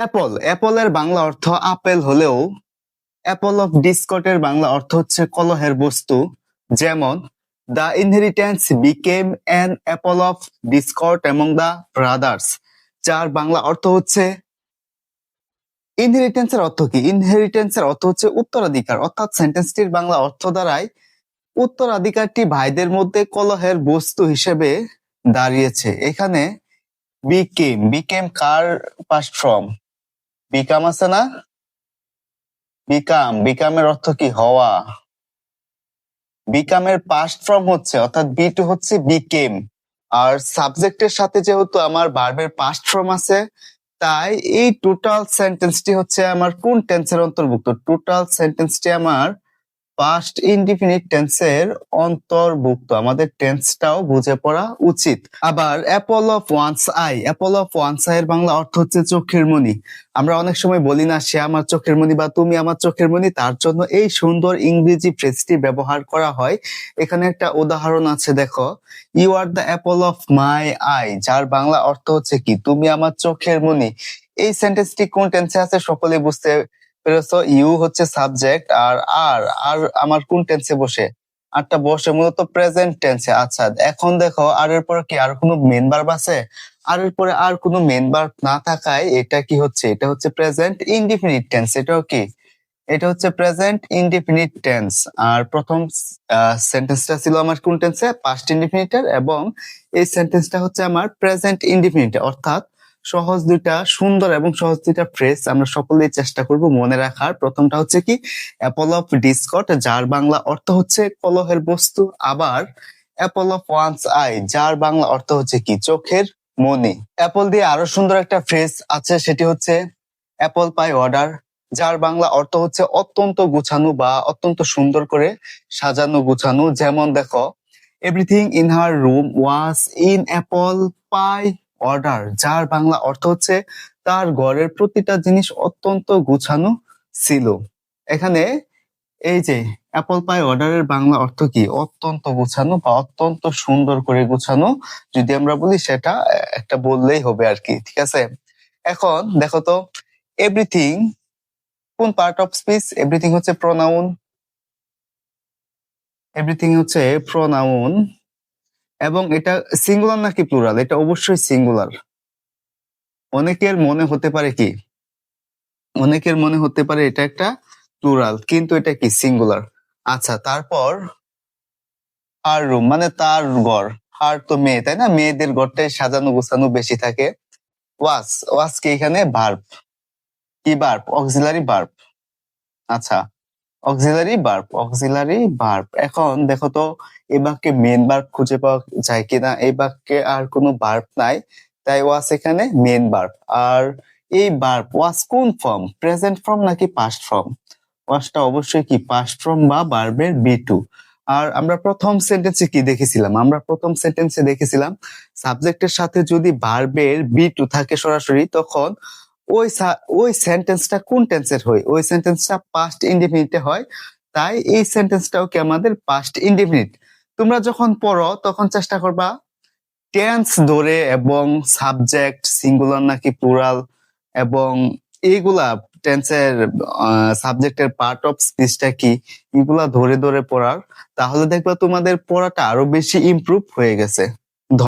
Apple অ্যাপলের Bangla অর্থ apple হলেও Apple of ডিসকটের Bangla অর্থ হচ্ছে কলহের বস্তু, যেমন the inheritance became an apple of discord among the brothers যার বাংলা অর্থ হচ্ছে ইনহেরিটেন্সের অর্থ কি? ইনহেরিটেন্সের অর্থ হচ্ছে উত্তরাধিকার, অর্থাৎ সেন্টেন্সটির বাংলা অর্থ দ্বারাই উত্তরাধিকারটি ভাইদের মধ্যে কলহের বস্তু হিসেবে দাঁড়িয়েছে। এখানে বিকেম বিকেম কার পাস্ট ফ্রম বিকাম আছে না? বিকাম বিকামের অর্থ কি? হওয়া। বিকামের পাস্ট ফর্ম হচ্ছে, অর্থাৎ বি টু হচ্ছে বিকেম আর সাবজেক্টের সাথে যেহেতু আমার বার্বের পাস্ট ফর্ম আছে, তাই এই টোটাল সেন্টেন্সটি হচ্ছে আমার কোন টেন্সের অন্তর্ভুক্ত? টোটাল সেন্টেন্সটি আমার পাস্ট ইনডিফিনিট টেন্সের অন্তর্ভুক্ত। আমাদের টেন্সটাও বুঝে পড়া উচিত। আবার apple of one's eye apple of one's eye এর বাংলা অর্থ হচ্ছে চোখের মনি আমরা অনেক সময় বলি না, সে আমার চোখের মনি বা, তুমি আমার চোখের মনি তার জন্য এই সুন্দর ইংরেজি ফ্রেজটি ব্যবহার করা হয়। এখানে একটা উদাহরণ আছে, দেখো। You are the apple of my eye যার বাংলা অর্থ হচ্ছে কি? তুমি আমার চোখের মনি এই সেন্টেন্সটি কোন টেন্সে আছে সকলে বুঝতে ইউ হচ্ছে সাবজেক্ট আর আর আর আমার কোন টেন্সে বসে? আরটা বসে, মূলত প্রেজেন্ট টেন্সে আচ্ছা এখন দেখো, আর এর পরে কি, আর কোনো মেন ভার্ব আছে? আর এর পরে আর কোনো মেন ভার্ব না থাকায় এটা কি হচ্ছে? এটা হচ্ছে প্রেজেন্ট ইনডিফিনিট টেন্স এটাও কি? এটা হচ্ছে প্রেজেন্ট ইনডিফিনিট টেন্স আর প্রথম সেন্টেন্সটা ছিল আমার কোন টেন্সে পাস্ট ইনডিফিনিটের এবং এই সেন্টেন্সটা হচ্ছে আমার প্রেজেন্ট ইনডিফিনিট অর্থাৎ সহজ দুইটা, সুন্দর এবং সহজ দুইটা ফ্রেজ আমরা সকলেই চেষ্টা করব মনে রাখার। প্রথমটা হচ্ছে কি অ্যাপল অফ ডিসকট যার বাংলা অর্থ হচ্ছে কলহের বস্তু। আবার অ্যাপল অফ ওয়ান্স আই যার বাংলা অর্থ হচ্ছে কি, চোখের মনি অ্যাপল দিয়ে আরও সুন্দর একটা ফ্রেজ আছে, সেটি হচ্ছে অ্যাপল পাই অর্ডার যার বাংলা অর্থ হচ্ছে অত্যন্ত গুছানো বা অত্যন্ত সুন্দর করে সাজানো গুছানো। যেমন দেখো everything in her room was in apple pie order যার বাংলা অর্থ হচ্ছে তার ঘরের প্রতিটা জিনিস অত্যন্ত গুছানো ছিল। এখানে এই যে অ্যাপল পাই অর্ডারের বাংলা অর্থ কি? অত্যন্ত গুছানো বা অত্যন্ত সুন্দর করে গুছানো। যদি আমরা বলি সেটা, একটা বললেই হবে আর কি, ঠিক আছে? এখন দেখো তো এভরিথিং কোন পার্ট অফ স্পিচ এভরিথিং হচ্ছে প্রোনাউন এভরিথিং হচ্ছে প্রোনাউন এবং এটা সিঙ্গুলার নাকি প্লুরাল এটা অবশ্যই সিঙ্গুলার অনেকের মনে হতে পারে কি? অনেকের মনে হতে পারে এটা একটা প্লুরাল কিন্তু এটা কি? সিঙ্গুলার আচ্ছা তারপর আর রুম মানে তার ঘর। আর তো মেয়ে, তাই না? মেয়েদের ঘরটাই সাজানো গোছানো বেশি থাকে। ওয়াস ওয়াস কি এখানে? ভার্ব কি ভার্ব অক্সিলারি ভার্ব আচ্ছা অক্সিলারি ভার্ব অক্সিলারি ভার্ব এখন দেখো তো এই বাক্যে মেন ভার্ব খুঁজে পাওয়া যায় কিনা? এই বাক্যে আর কোনো ভার্ব নাই, তাই ওয়াস এখানে মেন ভার্ব আর এই ভার্ব ওয়াস কোন ফর্ম প্রেজেন্ট ফর্ম নাকি পাস্ট ফর্ম ওয়াসটা অবশ্যই কি পাস্ট ফর্ম বা বার্বের বি টু আর আমরা প্রথম সেন্টেন্সে কি দেখেছিলাম? আমরা প্রথম সেন্টেন্সে দেখেছিলাম সাবজেক্টের সাথে যদি বার্বের বি টু থাকে সরাসরি, তখন ওই ওই সেন্টেন্সটা কোন টেন্সের হয়? ওই সেন্টেন্সটা পাস্ট ইনডিফিনিটে হয়। তাই এই সেন্টেন্সটাও কি আমাদের পাস্ট ইনডিফিনিট তোমরা যখন পড়ো, তখন চেষ্টা করবা টেন্স ধরে এবং সাবজেক্ট সিঙ্গুলার নাকি প্লুরাল এবং এইগুলা টেন্সের সাবজেক্টের পার্ট অফ স্পিচটা কি, এগুলা ধরে ধরে পড়ার। তাহলে দেখবা তোমাদের পড়াটা আরও বেশি ইমপ্রুভ হয়ে গেছে।